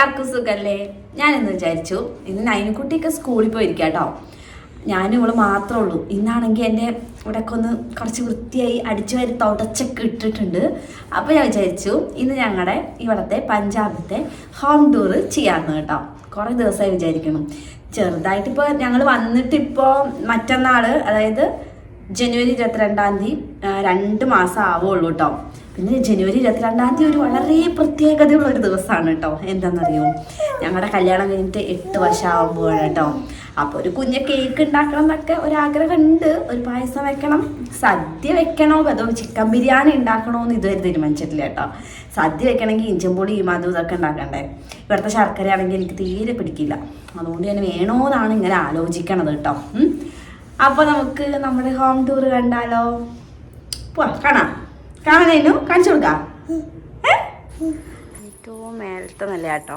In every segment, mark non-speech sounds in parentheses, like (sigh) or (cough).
എല്ലാവർക്കും സുഖല്ലേ? ഞാനെന്ന് വിചാരിച്ചു ഇന്ന് നൈനുക്കുട്ടിയൊക്കെ സ്കൂളിൽ പോയിരിക്കാം കേട്ടോ ഞാനും ഇവൾ മാത്രമേ ഉള്ളൂ. ഇന്നാണെങ്കിൽ എന്റെ ഇവിടെയൊക്കെ ഒന്ന് കുറച്ച് വൃത്തിയായി അടിച്ചു വരി തുടച്ചൊക്കെ ഇട്ടിട്ടുണ്ട്. അപ്പോൾ ഞാൻ വിചാരിച്ചു ഇന്ന് ഞങ്ങളുടെ ഇവിടുത്തെ പഞ്ചാബത്തെ ഹോം ടൂർ ചെയ്യാമെന്ന് കേട്ടോ. കുറേ ദിവസമായി വിചാരിക്കണം ചെറുതായിട്ട് ഇപ്പോൾ ഞങ്ങൾ വന്നിട്ടിപ്പോൾ മറ്റന്നാൾ അതായത് ജനുവരി ഇരുപത്തിരണ്ടാം തീയതി രണ്ട് മാസം ആവുള്ളൂ കേട്ടോ. പിന്നെ ജനുവരി ഇരുപത്തിരണ്ടാം തീയതി ഒരു വളരെ പ്രത്യേകതയുള്ള ഒരു ദിവസമാണ് കേട്ടോ. എന്താണെന്നറിയോ ഞങ്ങളുടെ കല്യാണം കഴിഞ്ഞിട്ട് എട്ട് വർഷം ആകുമ്പോഴാണ് കേട്ടോ. അപ്പോൾ ഒരു കുഞ്ഞ് കേക്ക് ഉണ്ടാക്കണം എന്നൊക്കെ ഒരാഗ്രഹം ഉണ്ട് ഒരു പായസം വെക്കണം സദ്യ വെക്കണോ അതോ ചിക്കൻ ബിരിയാണി ഉണ്ടാക്കണോ എന്ന് ഇതുവരെ തീരുമാനിച്ചിട്ടില്ല കേട്ടോ. സദ്യ വെക്കണമെങ്കിൽ ഇഞ്ചമ്പൊടിയും അതും ഇതൊക്കെ ഉണ്ടാക്കണ്ടേ? ഇവിടുത്തെ ശർക്കര ആണെങ്കിൽ എനിക്ക് തീരെ പിടിക്കില്ല. അതുകൊണ്ട് ഞാൻ വേണോന്നാണ് ഇങ്ങനെ ആലോചിക്കണത് കേട്ടോ. അപ്പോൾ നമുക്ക് നമ്മുടെ ഹോം ടൂർ കണ്ടാലോ? പോവാം കാണാം. കാണാനു കാണിച്ചു കൊടുക്കാം? ഏറ്റവും മേലത്തെ നല്ല കേട്ടോ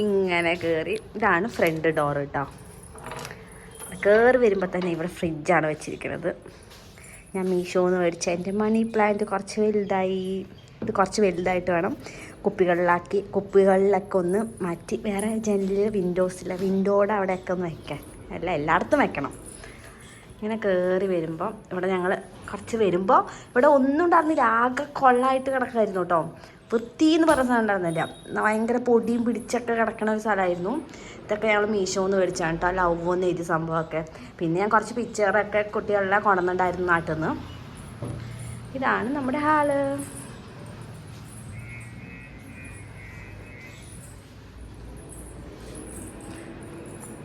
ഇങ്ങനെ കയറി ഇതാണ് ഫ്രണ്ട് ഡോർ കേട്ടോ കയറി വരുമ്പോൾ തന്നെ ഇവിടെ ഫ്രിഡ്ജാണ് വെച്ചിരിക്കുന്നത്. ഞാൻ മീഷോന്ന് മേടിച്ച എന്റെ മണി പ്ലാന്റ് കുറച്ച് വലുതായി ഇത് കുറച്ച് വലുതായിട്ട് വേണം കുപ്പികളിലാക്കി കുപ്പികളിലൊക്കെ ഒന്ന് മാറ്റി വേറെ ജനലിൽ വിൻഡോസിൽ വിൻഡോയുടെ അവിടെയൊക്കെ ഒന്ന് വയ്ക്കാൻ അല്ല എല്ലായിടത്തും വയ്ക്കണം ഇങ്ങനെ കയറി വരുമ്പോൾ ഇവിടെ ഞങ്ങൾ കുറച്ച് വരുമ്പോൾ ഇവിടെ ഒന്നും ഉണ്ടായിരുന്നില്ല ആകെ കൊള്ളായിട്ട് കിടക്കായിരുന്നു കേട്ടോ. വൃത്തി എന്ന് പറഞ്ഞ സാധനം ഉണ്ടായിരുന്നില്ല. ഭയങ്കര പൊടിയും പിടിച്ചൊക്കെ കിടക്കണ ഒരു സ്ഥലമായിരുന്നു. ഇതൊക്കെ ഞങ്ങൾ മീശോന്ന് മേടിച്ചാണ് കേട്ടോ ലവ് എന്ന് എഴുതിയ സംഭവമൊക്കെ. പിന്നെ ഞാൻ കുറച്ച് പിക്ചറൊക്കെ കുട്ടികളെ കൊണ്ടുവന്നിട്ടുണ്ടായിരുന്നു നാട്ടിൽ നിന്ന് ഇതാണ് നമ്മുടെ ഹാൾ.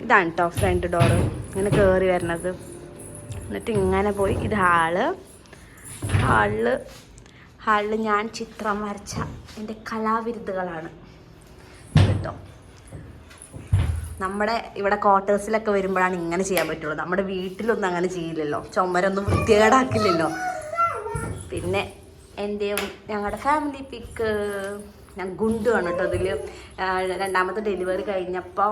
ഇതാണ് കേട്ടോ ഫ്രണ്ട് ഡോറ് ഇങ്ങനെ കയറി വരണത്. എന്നിട്ട് ഇങ്ങനെ പോയി. ഇത് ഹാൾ. ഹാളിൽ ഹാളിൽ ഞാൻ ചിത്രം വരച്ച എന്റെ കലാവിരുദ്ധകളാണ്. കേട്ടോ? നമ്മുടെ ഇവിടെ ക്വാർട്ടേഴ്സിലൊക്കെ വരുമ്പോഴാണ് ഇങ്ങനെ ചെയ്യാൻ പറ്റുള്ളൂ. നമ്മുടെ വീട്ടിലൊന്നും അങ്ങനെ ചെയ്യില്ലല്ലോ. ചുമരൊന്നും വൃത്തികേടാക്കില്ലല്ലോ. പിന്നെ എന്റെയും ഞങ്ങളുടെ ഫാമിലി പിക്ക് ഞാൻ ഗുണ്ടുവാണ് കേട്ടോ അതിൽ രണ്ടാമത്തെ ഡെലിവറി കഴിഞ്ഞപ്പോൾ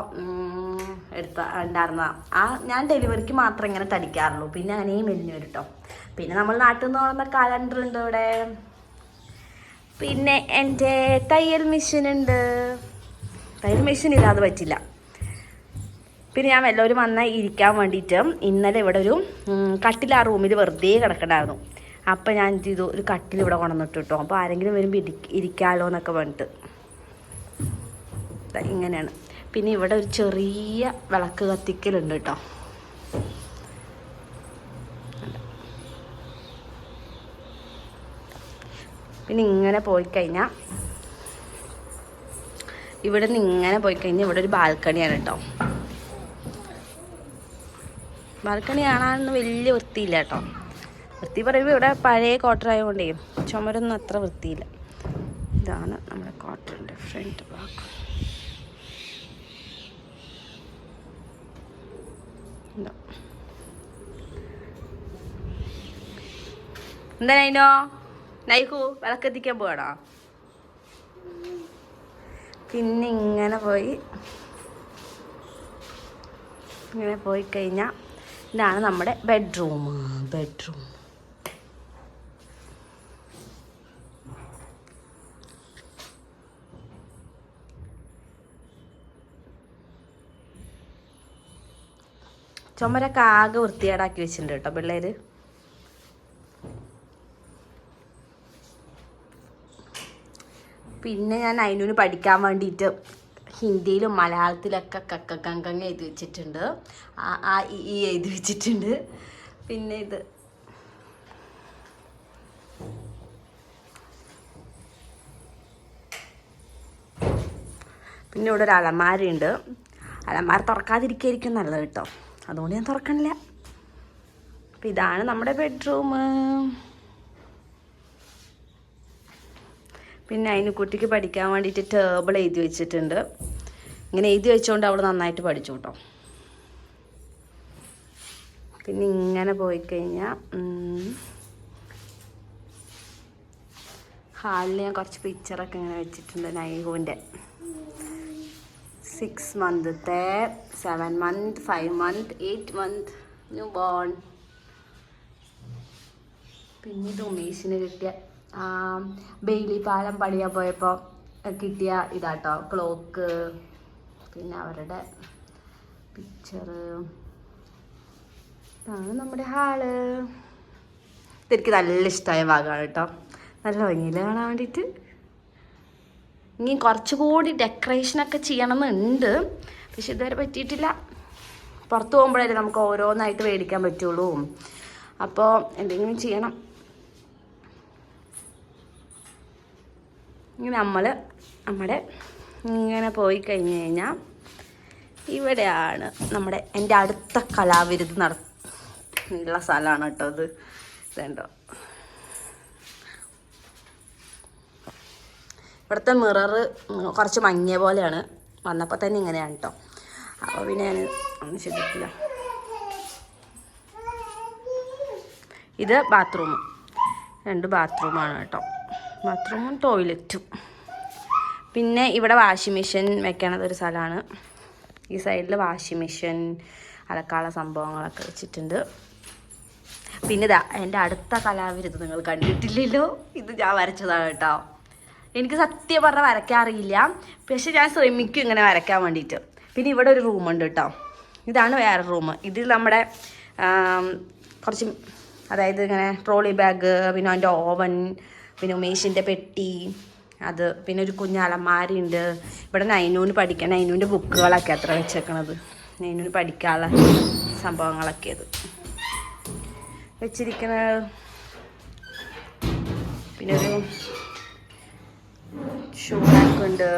എടുത്ത ഉണ്ടായിരുന്ന ആ ഞാൻ ഡെലിവറിക്ക് മാത്രം ഇങ്ങനെ തടിക്കാറുള്ളൂ. പിന്നെ അങ്ങനെയും മെലിഞ്ഞു കേട്ടോ. പിന്നെ നമ്മൾ നാട്ടിൽ നിന്ന് കൊണ്ടുവന്ന കലണ്ടർ ഉണ്ട് ഇവിടെ പിന്നെ എന്റെ തയ്യൽ മെഷീൻ ഉണ്ട് തയ്യൽ മെഷീൻ ഇല്ലാതെ പറ്റില്ല. പിന്നെ ഞാൻ എല്ലാവരും വന്നാൽ ഇരിക്കാൻ വേണ്ടിയിട്ട് ഇന്നലെ ഇവിടെ ഒരു കട്ടിലാ റൂമിൽ വെറുതെ കിടക്കണ്ടായിരുന്നു. അപ്പം ഞാൻ എന്ത് ചെയ്തു? ഒരു കട്ടിൽ ഇവിടെ കൊണ്ടുവന്നിട്ട് കേട്ടോ അപ്പോൾ ആരെങ്കിലും വരുമ്പോൾ ഇരി ഇരിക്കാമല്ലോ എന്നൊക്കെ പറഞ്ഞിട്ട്. ഇങ്ങനെയാണ്. പിന്നെ ഇവിടെ ഒരു ചെറിയ വിളക്ക് കത്തിക്കലുണ്ട് കേട്ടോ. പിന്നെ ഇങ്ങനെ പോയി കഴിഞ്ഞാൽ ഇവിടെ നിന്ന് ഇങ്ങനെ പോയി കഴിഞ്ഞാൽ ഇവിടെ ഒരു ബാൽക്കണിയാണ് കേട്ടോ. ബാൽക്കണി കാണാനൊന്നും വലിയ വൃത്തിയില്ല കേട്ടോ. വൃത്തി പറയുമ്പോൾ ഇവിടെ പഴയ ക്വാർട്ടർ ആയതുകൊണ്ടേ ചുമരൊന്നും അത്ര വൃത്തിയില്ല. ഇതാണ് നമ്മുടെ ക്വാർട്ടറിന്റെ ഫ്രണ്ട് ഭാഗം. എന്താ നൈനോ? നൈഹു വിളക്കെത്തിക്കാൻ പോകണോ പിന്നെ ഇങ്ങനെ പോയി. ഇങ്ങനെ പോയി കഴിഞ്ഞാൽ ഇതാണ് നമ്മുടെ ബെഡ്റൂം. ബെഡ്റൂം. ചുമരൊക്കെ ആകെ വൃത്തികേടാക്കി വെച്ചിട്ടുണ്ട് കേട്ടോ പിള്ളേര്. പിന്നെ ഞാൻ അതിനു പഠിക്കാൻ വേണ്ടിയിട്ട് ഹിന്ദിയിലും മലയാളത്തിലൊക്കെ കക്ക കങ്കങ്ങ എഴുതി വെച്ചിട്ടുണ്ട്. ആ ഈ എഴുതി വെച്ചിട്ടുണ്ട്. പിന്നെ ഇത്. പിന്നെ ഇവിടെ ഒരു അലമാരയുണ്ട്. അലമാര തുറക്കാതിരിക്കായിരിക്കും നല്ലത് കേട്ടോ. അതുകൊണ്ട് ഞാൻ തുറക്കണില്ല. അപ്പം ഇതാണ് നമ്മുടെ ബെഡ്റൂം. പിന്നെ അതിന് കുട്ടിക്ക് പഠിക്കാൻ വേണ്ടിയിട്ട് ടേബിൾ എഴുതി വെച്ചിട്ടുണ്ട്. ഇങ്ങനെ എഴുതി വെച്ചുകൊണ്ട് അവൾ നന്നായിട്ട് പഠിച്ചു കേട്ടോ പിന്നെ ഇങ്ങനെ പോയി കഴിഞ്ഞാൽ ഹാളിൽ ഞാൻ കുറച്ച് പിക്ചറൊക്കെ ഇങ്ങനെ വെച്ചിട്ടുണ്ട് നൈഹുവിന്റെ six മന്ത്ത്തെ seven month five month eight month newborn പിന്നെ ഇത് ഉമേഷിന് കിട്ടിയ ബെയിലി പാലം പണിയാൻ പോയപ്പോൾ കിട്ടിയ ഇതാട്ടോ ക്ലോക്ക് പിന്നെ അവരുടെ പിക്ചർ ഇതാണ് നമ്മുടെ ഹാൾ ഇതെനിക്ക് നല്ല ഇഷ്ടമായ ഭാഗമാണ് കേട്ടോ. നല്ല ഭംഗിയിൽ കാണാൻ വേണ്ടിയിട്ട്. ഇനി കുറച്ചുകൂടി ഡെക്കറേഷനൊക്കെ ചെയ്യണമെന്നുണ്ട്. പക്ഷെ ഇതുവരെ പറ്റിയിട്ടില്ല. പുറത്ത് പോകുമ്പോഴല്ലേ നമുക്ക് ഓരോന്നായിട്ട് മേടിക്കാൻ പറ്റുള്ളൂ. അപ്പോൾ എന്തെങ്കിലും ചെയ്യണം. ഇനി നമ്മൾ നമ്മുടെ ഇങ്ങനെ പോയി കഴിഞ്ഞ് കഴിഞ്ഞാൽ ഇവിടെയാണ് നമ്മുടെ എന്റെ അടുത്ത കലാവിരുത് നട സ്ഥലമാണ് കേട്ടോ അത്. ഇതുണ്ടോ? ഇവിടുത്തെ മിററ് കുറച്ച് മങ്ങിയ പോലെയാണ്. വന്നപ്പോൾ തന്നെ ഇങ്ങനെയാണ് കേട്ടോ. അപ്പോൾ പിന്നെ ഞാൻ ഒന്നും ശ്രദ്ധിക്കില്ല. ഇത് ബാത്റൂം. രണ്ട് ബാത്റൂമാണ് കേട്ടോ. ബാത്റൂമും ടോയ്ലറ്റും. പിന്നെ ഇവിടെ വാഷിംഗ് മെഷീൻ വെക്കണത് ഒരു സ്ഥലമാണ്. ഈ സൈഡിൽ വാഷിംഗ് മെഷീൻ അലക്കാനുള്ള സംഭവങ്ങളൊക്കെ വെച്ചിട്ടുണ്ട്. പിന്നെ ഇതാ എന്റെ അടുത്ത കലാവിരുത് നിങ്ങൾ കണ്ടിട്ടില്ലല്ലോ? ഇത് ഞാൻ വരച്ചതാണ് കേട്ടോ. എനിക്ക് സത്യം പറഞ്ഞാൽ വരയ്ക്കാൻ അറിയില്ല. പക്ഷെ ഞാൻ ശ്രമിക്കും ഇങ്ങനെ വരയ്ക്കാൻ വേണ്ടിയിട്ട്. പിന്നെ ഇവിടെ ഒരു റൂമുണ്ട് കേട്ടോ. ഇതാണ് വേറെ റൂം. ഇതിൽ നമ്മുടെ കുറച്ച് അതായത് ഇങ്ങനെ ട്രോളി ബാഗ് പിന്നെ അതിന്റെ ഓവൻ പിന്നെ ഉമേഷിന്റെ പെട്ടി അത് പിന്നെ ഒരു കുഞ്ഞ് അലമാരയുണ്ട് ഇവിടെ നൈനൂന് പഠിക്കാൻ നൈനൂന്റെ ബുക്കുകളൊക്കെ അത്ര വെച്ചേക്കണത്? നൈനൂന് പഠിക്കാനുള്ള സംഭവങ്ങളൊക്കെ അത് വെച്ചിരിക്കുന്ന പിന്നെ ഒരു ഷൂറാക്ക് ഉണ്ട്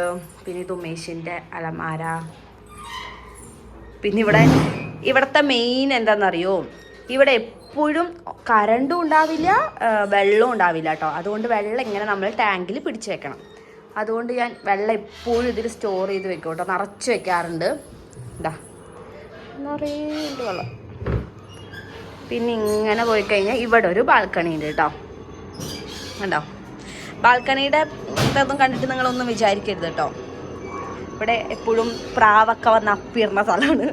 പിന്നെ ഇത് ഉമേഷിന്റെ അലമാര. പിന്നെ ഇവിടെ ഇവിടുത്തെ മെയിൻ എന്താണെന്നറിയോ ഇവിടെ എപ്പോഴും കറണ്ടും ഉണ്ടാവില്ല വെള്ളവും ഉണ്ടാവില്ല കേട്ടോ അതുകൊണ്ട് വെള്ളം ഇങ്ങനെ നമ്മൾ ടാങ്കിൽ പിടിച്ചു വെക്കണം. അതുകൊണ്ട് ഞാൻ വെള്ളം എപ്പോഴും ഇതിൽ സ്റ്റോർ ചെയ്ത് വെക്കും കേട്ടോ നിറച്ച് വെക്കാറുണ്ട്. എന്താ നിറയുണ്ട് വെള്ളം. പിന്നെ ഇങ്ങനെ പോയി കഴിഞ്ഞാൽ ഇവിടെ ഒരു ബാൽക്കണി ഉണ്ട് കേട്ടോ കണ്ടോ? ബാൽക്കണിയുടെ ഇതൊന്നും കണ്ടിട്ട് നിങ്ങളൊന്നും വിചാരിക്കരുത് കേട്ടോ ഇവിടെ എപ്പോഴും പ്രാവൊക്കെ വന്ന് അപ്പിടുന്ന സ്ഥലമാണ്.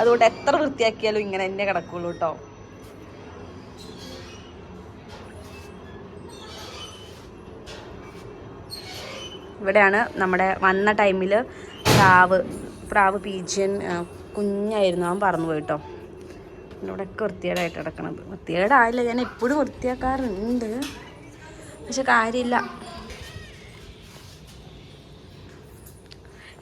അതുകൊണ്ട് എത്ര വൃത്തിയാക്കിയാലും ഇങ്ങനെ തന്നെ കിടക്കുള്ളൂ കേട്ടോ ഇവിടെയാണ് നമ്മുടെ വന്ന ടൈമിൽ പ്രാവ് പ്രാവ് പീജിയൻ കുഞ്ഞായിരുന്നു അവൻ പറന്നു പോയിട്ടോ. ഇവിടെയൊക്കെ വൃത്തികേടായിട്ട് കിടക്കണത്. വൃത്തികേടായില്ല ഞാൻ എപ്പോഴും വൃത്തിയാക്കാറുണ്ട്. പക്ഷെ കാര്യമില്ല.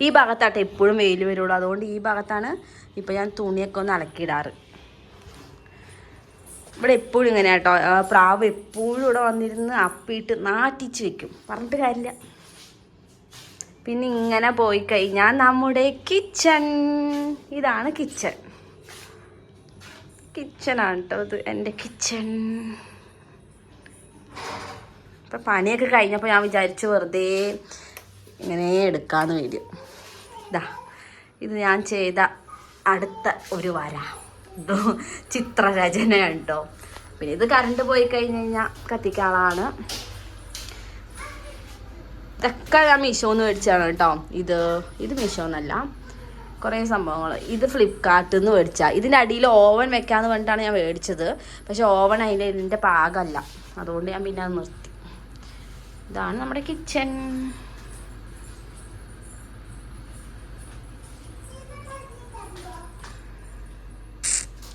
ഈ ഭാഗത്താട്ടെ എപ്പോഴും വെയിൽ വരുള്ളൂ. അതുകൊണ്ട് ഈ ഭാഗത്താണ് ഇപ്പം ഞാൻ തുണിയൊക്കെ ഒന്ന് അലക്കിയിടാറ്. ഇവിടെ എപ്പോഴും ഇങ്ങനെ കേട്ടോ പ്രാവ് എപ്പോഴും ഇവിടെ വന്നിരുന്ന് അപ്പിയിട്ട് നാട്ടിച്ച് വെക്കും. പറഞ്ഞിട്ട് കാര്യമില്ല. പിന്നെ ഇങ്ങനെ പോയി കഴിഞ്ഞാൽ നമ്മുടെ കിച്ചൺ. ഇതാണ് കിച്ചൺ. കിച്ചണാണ് കേട്ടോ ഇത് എന്റെ കിച്ചൺ. ഇപ്പം പണിയൊക്കെ കഴിഞ്ഞപ്പോൾ ഞാൻ വിചാരിച്ചു വെറുതെ ഇങ്ങനെ എടുക്കാമെന്ന് വീഡിയോ. ഇതാ ഇത് ഞാൻ ചെയ്ത അടുത്ത ഒരു വര. ഇതോ ചിത്രരചനയാണ് കേട്ടോ പിന്നെ ഇത് കറണ്ട് പോയി കഴിഞ്ഞ് കഴിഞ്ഞാൽ കത്തിക്കാളാണ്. ഇതൊക്കെ ഞാൻ മീഷോന്ന് മേടിച്ചാണ് കേട്ടോ. ഇത് ഇത് മീഷോന്നല്ല കുറേ സംഭവങ്ങൾ. ഇത് ഫ്ലിപ്കാർട്ടിൽ നിന്ന് മേടിച്ച. ഇതിന്റെ അടിയിൽ ഓവൻ വെക്കാന്ന് പറഞ്ഞിട്ടാണ് ഞാൻ മേടിച്ചത്. പക്ഷെ ഓവൻ അതിന്റെ ഇതിന്റെ പാകമല്ല അതുകൊണ്ട് ഞാൻ പിന്നെ അത് നിർത്തി. ഇതാണ് നമ്മുടെ കിച്ചൺ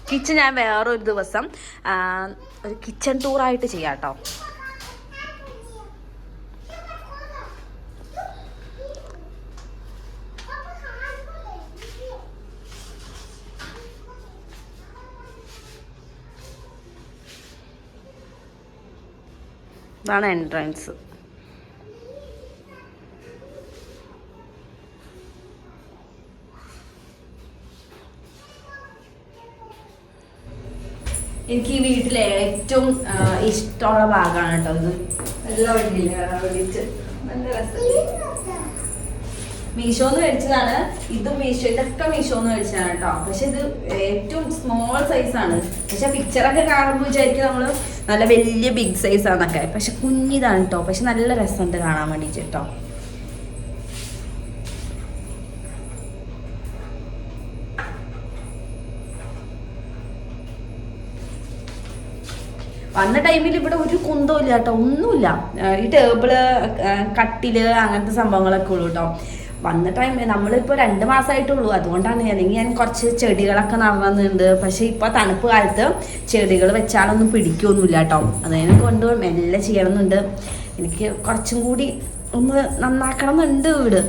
കിച്ചൺ ഞാൻ വേറൊരു ദിവസം ഒരു കിച്ചൺ ടൂറായിട്ട് ചെയ്യാം കേട്ടോ. ഇതാണ് എൻട്രൻസ് എനിക്ക് ഈ വീട്ടിലെ ഏറ്റവും ഇഷ്ടമുള്ള ഭാഗമാണ് കേട്ടോ ഇത്. നല്ല വണ്ടിയില്ല വിളിച്ച്. നല്ല രസം മീഷോന്ന് മേടിച്ചതാണ്. ഇതും മീഷോ ഇതൊക്കെ മീഷോന്ന് മേടിച്ചതാണ് കേട്ടോ. പക്ഷെ ഇത് ഏറ്റവും സ്മോൾ സൈസാണ് പക്ഷെ പിക്ചറൊക്കെ കാണുമ്പോൾ വിചാരിക്കും നമ്മൾ നല്ല വലിയ ബിഗ് സൈസ് ആണെന്നൊക്കെ. പക്ഷെ കുഞ്ഞിതാണ് കേട്ടോ. പക്ഷെ നല്ല രസമുണ്ട് കാണാൻ വേണ്ടിയിട്ട് കേട്ടോ. വന്ന ടൈമിൽ ഇവിടെ ഒരു കുന്തവും ഇല്ല കേട്ടോ. ഒന്നുമില്ല. ഈ ടേബിൾ കട്ടിൽ അങ്ങനത്തെ സംഭവങ്ങളൊക്കെ ഉള്ളൂ കേട്ടോ. വന്ന ടൈം നമ്മളിപ്പോൾ രണ്ട് മാസമായിട്ടുള്ളൂ അതുകൊണ്ടാണ് അല്ലെങ്കിൽ ഞാൻ കുറച്ച് ചെടികളൊക്കെ നടന്നുണ്ട് പക്ഷേ ഇപ്പോൾ തണുപ്പ് കാലത്ത് ചെടികൾ വെച്ചാലൊന്നും പിടിക്കൊന്നുമില്ല കേട്ടോ. അതിനെ കൊണ്ട് മെല്ലെ ചെയ്യണമെന്നുണ്ട്. എനിക്ക് കുറച്ചും കൂടി ഒന്ന് നന്നാക്കണം എന്നുണ്ട് വീട്.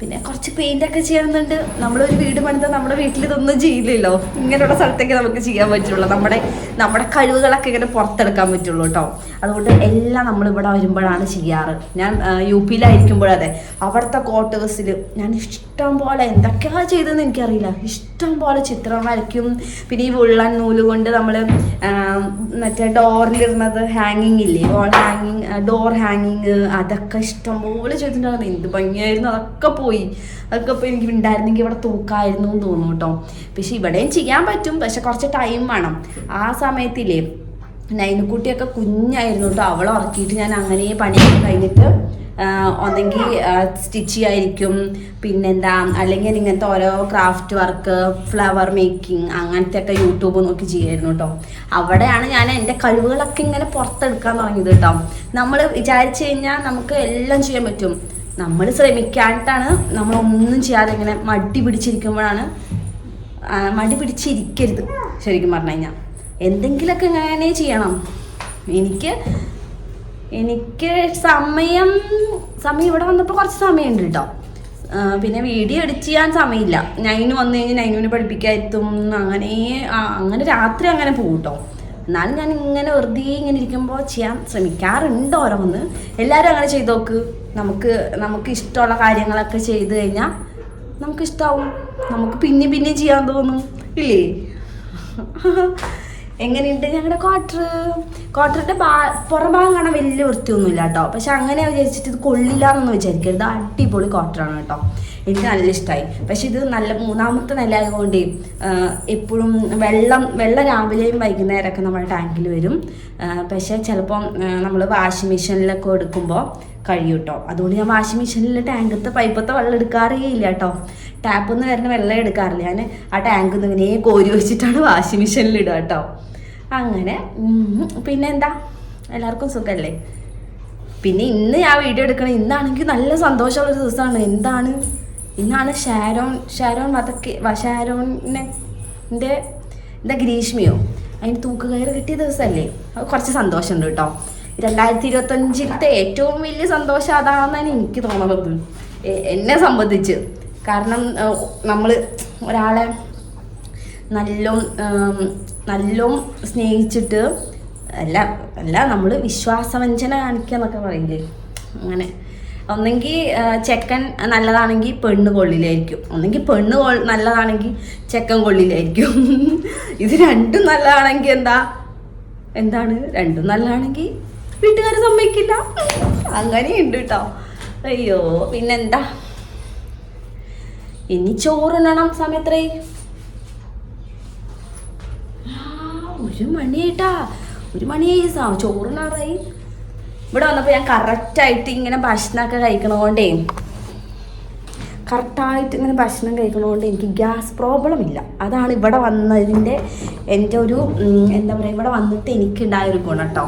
പിന്നെ കുറച്ച് പെയിന്റ് ഒക്കെ ചെയ്യണമെന്നുണ്ട് നമ്മളൊരു വീട് പണിതാൽ നമ്മുടെ വീട്ടിൽ ഇതൊന്നും ചെയ്യില്ലല്ലോ. ഇങ്ങനെയുള്ള സ്ഥലത്തേക്ക് നമുക്ക് ചെയ്യാൻ പറ്റുള്ളൂ. നമ്മുടെ നമ്മുടെ കഴിവുകളൊക്കെ ഇങ്ങനെ പുറത്തെടുക്കാൻ പറ്റുള്ളൂ കേട്ടോ. അതുകൊണ്ട് എല്ലാം നമ്മൾ ഇവിടെ വരുമ്പോഴാണ് ചെയ്യാറ്. ഞാൻ യു പിയിലായിരിക്കുമ്പോഴതെ. അവിടുത്തെ കോട്ടേഴ്സിൽ ഞാൻ ഇഷ്ടം പോലെ എന്തൊക്കെയാ ചെയ്തതെന്ന് എനിക്കറിയില്ല. ഇഷ്ടം പോലെ ചിത്രം വരയ്ക്കും. പിന്നെ ഈ ഉള്ളൻ നൂൽ കൊണ്ട് നമ്മൾ മറ്റേ ഡോറിലിരുന്നത് ഹാങ്ങിങ് ഇല്ലേ? വോൾ ഹാങ്ങിങ് ഡോർ ഹാങ്ങിങ് അതൊക്കെ ഇഷ്ടം പോലെ ചെയ്തിട്ടുണ്ടായിരുന്നു. എന്ത് ഭംഗിയായിരുന്നു. അതൊക്കെ പോയി. അതൊക്കെ ഇപ്പോൾ എനിക്ക് ഉണ്ടായിരുന്നെങ്കിൽ ഇവിടെ തൂക്കായിരുന്നു എന്ന് തോന്നുന്നു കേട്ടോ. പക്ഷെ ഇവിടെയും ചെയ്യാൻ പറ്റും. പക്ഷെ കുറച്ച് ടൈം വേണം. ആ സമയത്തില്ലേ നൈനുക്കുട്ടിയൊക്കെ കുഞ്ഞായിരുന്നു കേട്ടോ. അവളെ ഉറക്കിയിട്ട് ഞാൻ അങ്ങനെ പണിയൊക്കെ കഴിഞ്ഞിട്ട് ഒന്നെങ്കിൽ സ്റ്റിച്ച് ചെയ്യായിരിക്കും. പിന്നെന്താ അല്ലെങ്കിൽ ഇങ്ങനത്തെ ഓരോ ക്രാഫ്റ്റ് വർക്ക് ഫ്ലവർ മേക്കിംഗ് അങ്ങനത്തെ ഒക്കെ യൂട്യൂബ് നോക്കി ചെയ്യായിരുന്നു കേട്ടോ. അവിടെയാണ് ഞാൻ എന്റെ കഴിവുകളൊക്കെ ഇങ്ങനെ പുറത്തെടുക്കാൻ തുടങ്ങിയത് കേട്ടോ. നമ്മൾ വിചാരിച്ചു കഴിഞ്ഞാൽ നമുക്ക് എല്ലാം ചെയ്യാൻ പറ്റും. നമ്മൾ ശ്രമിക്കാണ്ടാണ് നമ്മൾ ഒന്നും ചെയ്യാതെ ഇങ്ങനെ മടി പിടിച്ചിരിക്കുമ്പോഴാണ് മടി പിടിച്ചിരിക്കരുത് ശരിക്കും പറഞ്ഞു കഴിഞ്ഞാൽ എന്തെങ്കിലുമൊക്കെ ഇങ്ങനെ ചെയ്യണം. എനിക്ക് എനിക്ക് സമയം സമയം ഇവിടെ വന്നപ്പോൾ കുറച്ച് സമയമുണ്ട് കേട്ടോ. പിന്നെ വീഡിയോ എഡിറ്റ് ചെയ്യാൻ സമയമില്ല. നൈന് വന്നു കഴിഞ്ഞാൽ നൈനുവിനെ പഠിപ്പിക്കാത്തും അങ്ങനെ അങ്ങനെ രാത്രി അങ്ങനെ പോകും കേട്ടോ. എന്നാലും ഞാൻ ഇങ്ങനെ വെറുതെ ഇങ്ങനെ ഇരിക്കുമ്പോൾ ചെയ്യാൻ ശ്രമിക്കാറുണ്ട് ഓരോന്ന്. എല്ലാവരും അങ്ങനെ ചെയ്തു നോക്ക് നമുക്ക് നമുക്ക് ഇഷ്ടമുള്ള കാര്യങ്ങളൊക്കെ ചെയ്തു കഴിഞ്ഞാൽ നമുക്ക് ഇഷ്ടാവും. നമുക്ക് പിന്നെ പിന്നെ ചെയ്യാൻ തോന്നും. ഇല്ലേ? എങ്ങനെയുണ്ട് ഞങ്ങളുടെ ക്വാർട്ടർ ക്വാർട്ടറിന്റെ ഭാ പുറം ഭാഗം കാണാൻ വലിയ വൃത്തിയൊന്നുമില്ല കേട്ടോ പക്ഷെ അങ്ങനെ വിചാരിച്ചിട്ട് ഇത് കൊള്ളില്ല എന്നൊന്നും വിചാരിക്കരുത്. അടിപൊളി ക്വാർട്ടറാണ് കേട്ടോ. എനിക്ക് നല്ല ഇഷ്ടമായി പക്ഷെ ഇത് നല്ല മൂന്നാമത്തെ നില ആയതുകൊണ്ട് എപ്പോഴും വെള്ളം വെള്ളം രാവിലെയും വൈകുന്നേരമൊക്കെ നമ്മുടെ ടാങ്കിൽ വരും. പക്ഷേ ചിലപ്പം നമ്മൾ വാഷിംഗ് മെഷീനിലൊക്കെ എടുക്കുമ്പോൾ കഴിയും കേട്ടോ അതുകൊണ്ട് ഞാൻ വാഷിംഗ് മെഷീനിൽ ടാങ്കത്തെ പൈപ്പത്തെ വെള്ളം എടുക്കാറേ ഇല്ല കേട്ടോ ടാപ്പിൽ നിന്ന് വരുന്ന വെള്ളം എടുക്കാറില്ല. ഞാൻ ആ ടാങ്കിൽ നിന്ന് ഇങ്ങനെ കോരി വെച്ചിട്ടാണ് വാഷിംഗ് മെഷീനിൽ ഇടുക കേട്ടോ അങ്ങനെ പിന്നെ എന്താ? എല്ലാവർക്കും സുഖമല്ലേ പിന്നെ ഇന്ന് ഞാൻ വീഡിയോ എടുക്കണം ഇന്നാണെങ്കിൽ നല്ല സന്തോഷമുള്ള ദിവസമാണ്. എന്താണ്? ഇന്നാണ് ഷാരോൺ ഷാരോൺ വധക്ക് ഷാരോണിന്റെ എന്താ ഗ്രീഷ്മിയോ. അതിന് തൂക്കുകയറ് കിട്ടിയ ദിവസമല്ലേ അത് കുറച്ച് സന്തോഷമുണ്ട് കേട്ടോ. രണ്ടായിരത്തി ഇരുപത്തഞ്ചിലത്തെ ഏറ്റവും വലിയ സന്തോഷം അതാണെന്നാണ് എനിക്ക് തോന്നുന്നത്. എന്നെ സംബന്ധിച്ച്. കാരണം നമ്മൾ ഒരാളെ നല്ലോ നല്ലോ സ്നേഹിച്ചിട്ട് അല്ല അല്ല നമ്മൾ വിശ്വാസവഞ്ചന കാണിക്കുക എന്നൊക്കെ പറയില്ലേ? അങ്ങനെ. ഒന്നെങ്കിൽ ചെക്കൻ നല്ലതാണെങ്കിൽ പെണ്ണ് കൊള്ളിലായിരിക്കും. ഒന്നെങ്കിൽ പെണ്ണ് നല്ലതാണെങ്കിൽ ചെക്കൻ കൊള്ളിലായിരിക്കും. (laughs) ഇത് രണ്ടും നല്ലതാണെങ്കിൽ എന്താ? എന്താണ്? രണ്ടും നല്ലതാണെങ്കിൽ വീട്ടുകാർ സമ്മതിക്കില്ല. അങ്ങനെയുണ്ട് കേട്ടോ അയ്യോ പിന്നെന്താ? ഇനി ചോറുണ്ണണം സമയത്രേ. ഒരു മണിയായിട്ടാ ഒരു മണിയായി ചോറുണ്ണാറായി. ഇവിടെ വന്നപ്പോൾ ഞാൻ കറക്റ്റായിട്ട് ഇങ്ങനെ ഭക്ഷണമൊക്കെ കഴിക്കണതുകൊണ്ടേ കറക്റ്റായിട്ട് ഇങ്ങനെ ഭക്ഷണം കഴിക്കണതുകൊണ്ട് എനിക്ക് ഗ്യാസ് പ്രോബ്ലം ഇല്ല. അതാണ് ഇവിടെ വന്നതിന്റെ എന്റെ ഒരു എന്താ പറയുക ഇവിടെ വന്നിട്ട് എനിക്കുണ്ടായൊരു ഗുണം കേട്ടോ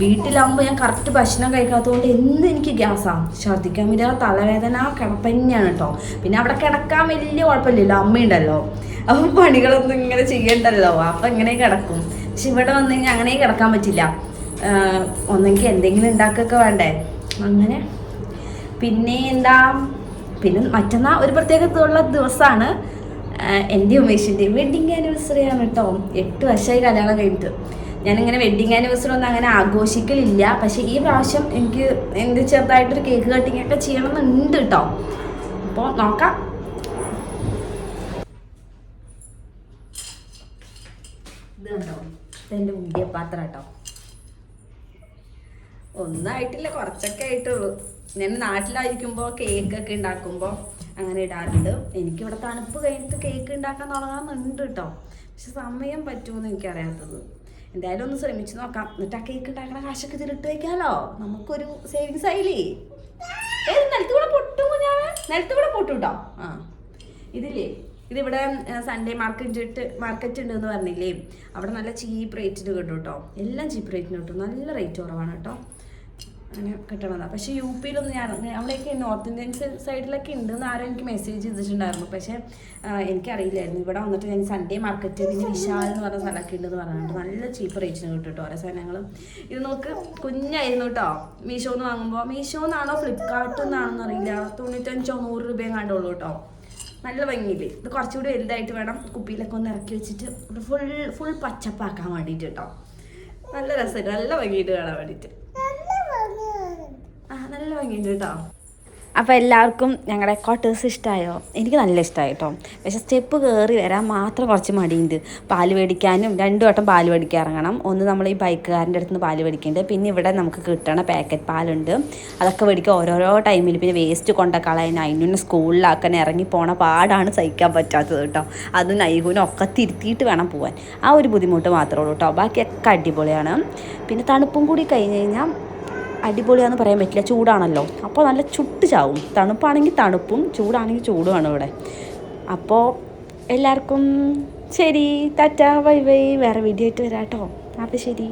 വീട്ടിലാകുമ്പോൾ ഞാൻ കറക്റ്റ് ഭക്ഷണം കഴിക്കാത്തതുകൊണ്ട് എന്ത് എനിക്ക് ഗ്യാസാണ് ഛർദ്ദിക്കാൻ വരിക തലവേദന കിടപ്പന്നെയാണ് കേട്ടോ പിന്നെ അവിടെ കിടക്കാൻ വലിയ കുഴപ്പമില്ലല്ലോ അമ്മയുണ്ടല്ലോ. അപ്പം പണികളൊന്നും ഇങ്ങനെ ചെയ്യണ്ടല്ലോ അപ്പം ഇങ്ങനെ കിടക്കും. പക്ഷെ ഇവിടെ വന്നു കഴിഞ്ഞാൽ അങ്ങനെ കിടക്കാൻ പറ്റില്ല. ഒന്നെങ്കിൽ എന്തെങ്കിലും ഉണ്ടാക്കൊക്കെ വേണ്ടേ? അങ്ങനെ. പിന്നെ എന്താ? പിന്നെ മറ്റന്നാ ഒരു പ്രത്യേകതയുള്ള ദിവസമാണ് എന്റെ ഉമേഷിന്റെയും വെഡിങ് ആനിവേഴ്സറി ആണ് കേട്ടോ എട്ട് വർഷമായി കല്യാണം കഴിഞ്ഞിട്ട്. ഞാനിങ്ങനെ വെഡിങ് ആനിവേഴ്സറി ഒന്നും അങ്ങനെ ആഘോഷിക്കലില്ല. പക്ഷേ ഈ പ്രാവശ്യം എനിക്ക് എന്ത് ചെറുതായിട്ടൊരു കേക്ക് കട്ടിങ് ഒക്കെ ചെയ്യണമെന്നുണ്ട് കേട്ടോ അപ്പോൾ നോക്കാം. ഇതുണ്ടോ? ഇതെന്റെ ഉണ്ടിയ പാത്രം കേട്ടോ ഒന്നായിട്ടില്ല കുറച്ചൊക്കെ ആയിട്ടുള്ളൂ. ഞാൻ നാട്ടിലായിരിക്കുമ്പോൾ കേക്കൊക്കെ ഉണ്ടാക്കുമ്പോൾ അങ്ങനെ ഇടാറുണ്ട്. എനിക്കിവിടെ തണുപ്പ് കഴിഞ്ഞിട്ട് കേക്ക് ഉണ്ടാക്കാൻ തുടങ്ങാമെന്നുണ്ട് കേട്ടോ പക്ഷെ സമയം പറ്റുമെന്ന് എനിക്കറിയാത്തത്. എന്തായാലും ഒന്ന് ശ്രമിച്ചു നോക്കാം. എന്നിട്ട് ആ കേക്ക് ഉണ്ടാക്കണ കാശൊക്കെ തിരിട്ട് വയ്ക്കാമല്ലോ നമുക്കൊരു സേവിങ്സ് ആയില്ലേ? ഏത് നിലത്ത് കൂടെ പൊട്ടും ഞാൻ നിലത്ത് കൂടെ പൊട്ടും കേട്ടോ ആ. ഇതില്ലേ? ഇതിവിടെ സൺഡേ മാർക്കറ്റ് മാർക്കറ്റ് ഉണ്ട് എന്ന് പറഞ്ഞില്ലേ? അവിടെ നല്ല ചീപ്പ് റേറ്റിന് കിട്ടും കേട്ടോ എല്ലാം ചീപ്പ് റേറ്റിന് കിട്ടും. നല്ല റേറ്റ് കുറവാണ് കേട്ടോ അങ്ങനെ കിട്ടണതാണ് പക്ഷേ യു പിയിലൊന്നും ഞാൻ അവിടെയൊക്കെ നോർത്ത് ഇന്ത്യൻ സൈഡിലൊക്കെ ഉണ്ടെന്ന് ആരും എനിക്ക് മെസ്സേജ് ചെയ്തിട്ടുണ്ടായിരുന്നു. പക്ഷേ എനിക്കറിയില്ലായിരുന്നു. ഇവിടെ വന്നിട്ട് ഞാൻ സൺഡേ മാർക്കറ്റ് പിന്നെ വിശാൽ എന്ന് പറഞ്ഞ സ്ഥലമൊക്കെ ഉണ്ടെന്ന് പറഞ്ഞിട്ട് നല്ല ചീപ്പ് റേറ്റിന് കിട്ടും കേട്ടോ ഓരോ സാധനങ്ങൾ ഇത് നമുക്ക് കുഞ്ഞായിരുന്നു കേട്ടോ മീഷോ എന്ന് വാങ്ങുമ്പോൾ മീഷോ എന്നാണോ ഫ്ലിപ്കാർട്ട് എന്നാണെന്ന് അറിയില്ല. തൊണ്ണൂറ്റഞ്ചോ നൂറ് രൂപയും കണ്ടുള്ളൂ കേട്ടോ നല്ല ഭംഗിയില്ലേ ഇത് കുറച്ചുകൂടി വലുതായിട്ട് വേണം. കുപ്പിയിലൊക്കെ ഒന്ന് ഇറക്കി വെച്ചിട്ട് ഫുൾ ഫുൾ പച്ചപ്പാക്കാൻ വേണ്ടിയിട്ട് കേട്ടോ നല്ല രസമായിട്ട് നല്ല ഭംഗിയിട്ട് കാണാൻ വേണ്ടിയിട്ട്. നല്ല ഭംഗിയുണ്ട് അപ്പോൾ എല്ലാവർക്കും ഞങ്ങളുടെ ക്വാർട്ടേഴ്സ് ഇഷ്ടമായോ എനിക്ക് നല്ല ഇഷ്ടമായി കേട്ടോ പക്ഷേ സ്റ്റെപ്പ് കയറി വരാൻ മാത്രം കുറച്ച് മടിയുണ്ട്. പാൽ മേടിക്കാനും രണ്ടു വട്ടം പാൽ മേടിക്കാൻ ഇറങ്ങണം. ഒന്ന് നമ്മൾ ഈ ബൈക്കുകാരന്റെ അടുത്ത് നിന്ന് പാൽ മേടിക്കുന്നുണ്ട് പിന്നെ ഇവിടെ നമുക്ക് കിട്ടണ പാക്കറ്റ് പാലുണ്ട്. അതൊക്കെ മേടിക്കുക ഓരോരോ ടൈമിൽ പിന്നെ വേസ്റ്റ് കൊണ്ട കളയാൻ അതിനൊന്ന് സ്കൂളിലാക്കാൻ ഇറങ്ങി പോണ പാടാണ് സഹിക്കാൻ പറ്റാത്തത് കേട്ടോ അത് നൈകൂനും ഒക്കെ തിരുത്തിയിട്ട് വേണം പോകാൻ ആ ഒരു ബുദ്ധിമുട്ട് മാത്രമേ ഉള്ളൂ കേട്ടോ ബാക്കിയൊക്കെ അടിപൊളിയാണ്. പിന്നെ തണുപ്പും കൂടി കഴിഞ്ഞ് കഴിഞ്ഞാൽ അടിപൊളിയാന്ന് പറയാൻ പറ്റില്ല. ചൂടാണല്ലോ. അപ്പോൾ നല്ല ചുട്ട് ചാവും. തണുപ്പാണെങ്കിൽ തണുപ്പും ചൂടാണെങ്കിൽ ചൂടുമാണ് ഇവിടെ. അപ്പോൾ എല്ലാവർക്കും ശരി. Tata bye bye. വേറെ വീഡിയോ ആയിട്ട് വരാം കേട്ടോ അപ്പോൾ ശരി.